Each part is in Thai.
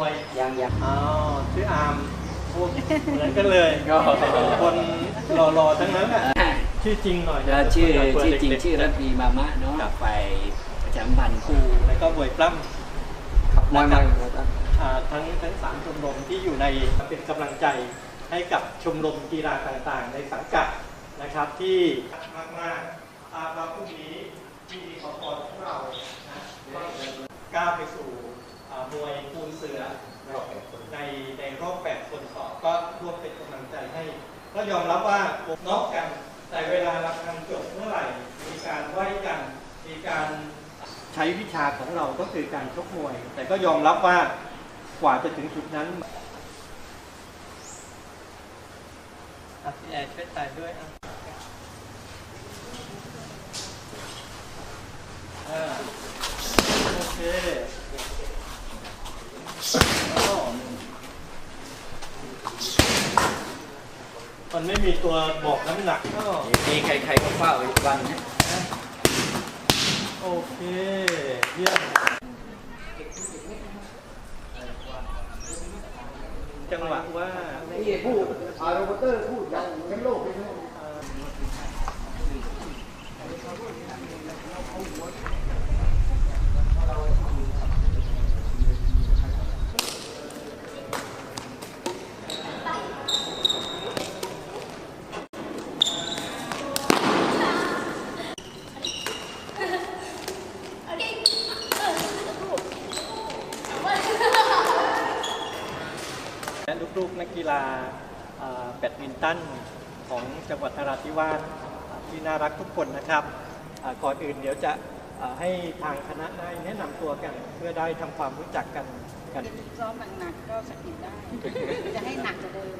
วยยังยังอ๋อชื่ออาร์มพูดเหมือนกันเลยก็คนหล่อๆทั้งนั้นอะชื่อจริงหน่อยแล้วชื่อเผื่ชื่อจริงเด็กๆชื่อรัตรีมามะเนาะครับไปประจำพันธ์ครูแล้วก็บวยปล้ำครับไม่ไม่อ่าทั้งทั้งสามชมรมที่อยู่ในเป็นกำลังใจให้กับชมรมกีฬาต่างๆ ในสังกัดนะครับที่มากๆอาว่าพรุ่งนี้ที่ขอพรของเรานะก็ก้าวไปสู่อ่ามวยคูนเสือในในรอบแปดคนต่อก็ร่วมเป็นกำลังใจให้ ก็ยอมรับว่านอกกัน แต่เวลาเราทำจบเมื่อไหร่ มีการไหว้กัน มีการใช้วิชาของเราก็คือการชกมวย แต่ก็ยอมรับว่ากว่าจะถึงจุดนั้นอะพี่แอร์ช่วยตายด้วยอะอ่าโอเคอ้าว มันไม่มีตัวบอกน้ำหนักก็มีใครๆก็เฝ้าอีกวันนะโอเคเยี่ยมจังหวะว่าไม่ที่พูดอาร์โรบอเตอร์พูดจากทั้งโลกเลยนะและ ลูกๆนักกีฬาอ่าแบดมินตันของจังหวัดนราธิวาสอ่าที่น่ารักทุกคนนะครับอ่าก่อนอื่นเดี๋ยวจะอ่าให้ทางคณะได้แนะนำตัวกันเพื่อได้ทำความรู้จักกันกันซ้อมหนักๆก็สะกิดได้ จะให้หนักจะเดิม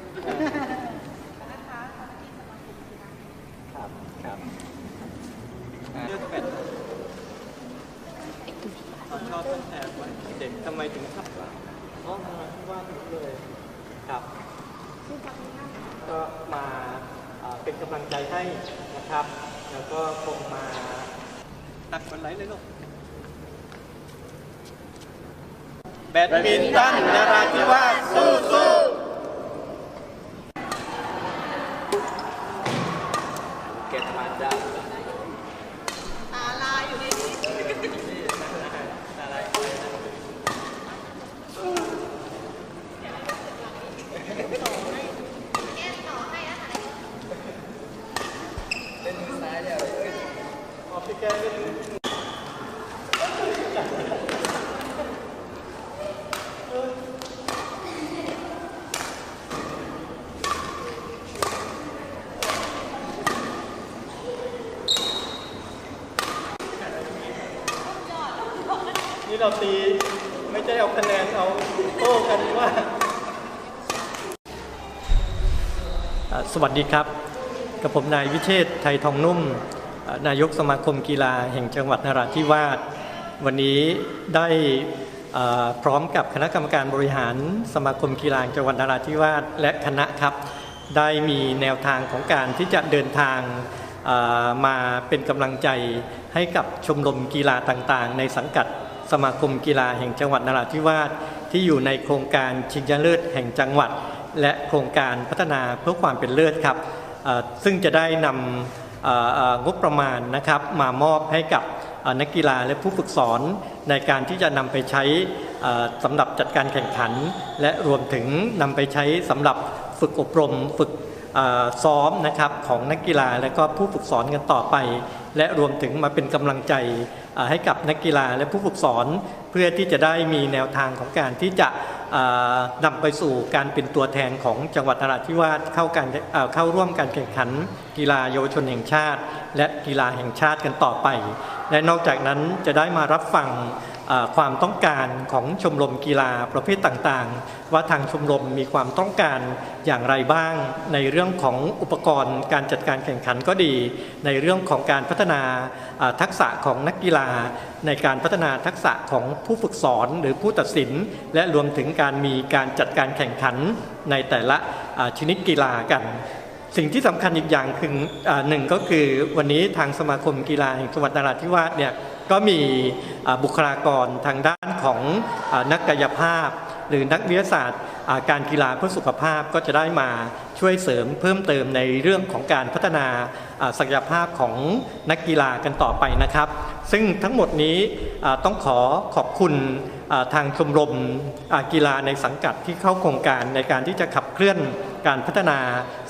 นะคะครับครับเลือกแบดเราชอบตั้งแต่วัยเด็กทำไมถึงชอบอ๋อนราธิวาสเลย ครับก็มาเป็นกำลังใจให้นะครับ แล้วก็คงมาตักคนไหลเลยลูกแบดมินตันนราธิวาสสู้สู้เกตมาดา ตาลายอยู่ในนี้ อะไร เล่นซ้ายเนี่ย ออกพี่แก้เล่ นี่เราตีไม่ใช่เอาคะแนนเอาโต้กันว่าสวัสดีครับ กับผมนายวิเชษไทยทองนุ่ม นายกสมาคมกีฬาแห่งจังหวัดนราธิวาสวันนี้ได้พร้อมกับคณะกรรมการบริหารสมาคมกีฬาจังหวัดนราธิวาสและคณะครับ ได้มีแนวทางของการที่จะเดินทางมาเป็นกำลังใจให้กับชมรมกีฬาต่างๆ ในสังกัดสมาคมกีฬาแห่งจังหวัดนราธิวาสที่อยู่ในโครงการชิงชนะเลิศแห่งจังหวัด และโครงการพัฒนาเพื่อความเป็นเลิศครับซึ่งจะได้นำ งบประมาณนะครับมามอบให้กับนักกีฬาและผู้ฝึกสอนในการที่จะนำไปใช้สำหรับจัดการแข่งขัน และรวมถึงนำไปใช้สำหรับฝึกอบรมฝึกซ้อมนะครับของนักกีฬาและก็ผู้ฝึกสอนกันต่อไป และรวมถึงมาเป็นกำลังใจ ให้กับนักกีฬาและผู้ฝึกสอนเพื่อที่จะได้มีแนวทางของการที่จะเอ่อนำไปสู่การเป็นตัวแทนของจังหวัดนราธิวาสเข้าการเข้าร่วมการแข่งขัน กีฬาเยาวชนแห่งชาติ และกีฬาแห่งชาติกันต่อไป และนอกจากนั้นจะได้มารับฟัง ความต้องการของชมรมกีฬาประเภทต่างๆ ว่าทางชมรมมีความต้องการอย่างไรบ้าง ในเรื่องของอุปกรณ์การจัดการแข่งขันก็ดี ในเรื่องของการพัฒนาทักษะของนักกีฬา ในการพัฒนาทักษะของผู้ฝึกสอนหรือผู้ตัดสิน และรวมถึงการมีการจัดการแข่งขันในแต่ละชนิดกีฬากันสิ่งที่สำคัญอีกอย่างคืออหนึ่งก็คือวันนี้ทางสมาคมกีฬาแห่งจังหวัดนราธิวาสเนี่ย ก็มีบุคลากรทางด้านของอนักกายภาพ หรือนักวิทยาศาสตร์การกีฬาเพื่อสุขภาพก็จะได้มาช่วยเสริมเพิ่มเติมในเรื่องของการพัฒนาศักยภาพของนักกีฬากันต่อไปนะครับ ซึ่งทั้งหมดนี้ต้องขอขอบคุณทางชมรมกีฬาในสังกัดที่เข้าโครงการในการที่จะขับเคลื่อน การพัฒนา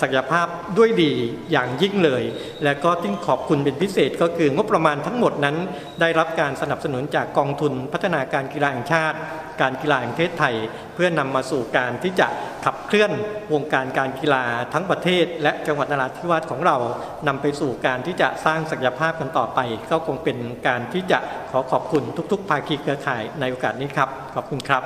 ศักยภาพด้วยดีอย่างยิ่งเลย และก็ที่ขอบคุณเป็นพิเศษก็คืองบประมาณทั้งหมดนั้น ได้รับการสนับสนุนจากกองทุนพัฒนาการกีฬาแห่งชาติ การกีฬาแห่งประเทศไทย เพื่อนำมาสู่การที่จะขับเคลื่อนวงการการกีฬาทั้งประเทศ และจังหวัดนราธิวาสของเรานำไปสู่การที่จะสร้างศักยภาพกันต่อไป ก็คงเป็นการที่จะขอขอบคุณทุก ๆ ภาคีเครือข่ายในโอกาสนี้ครับ ขอบคุณครับ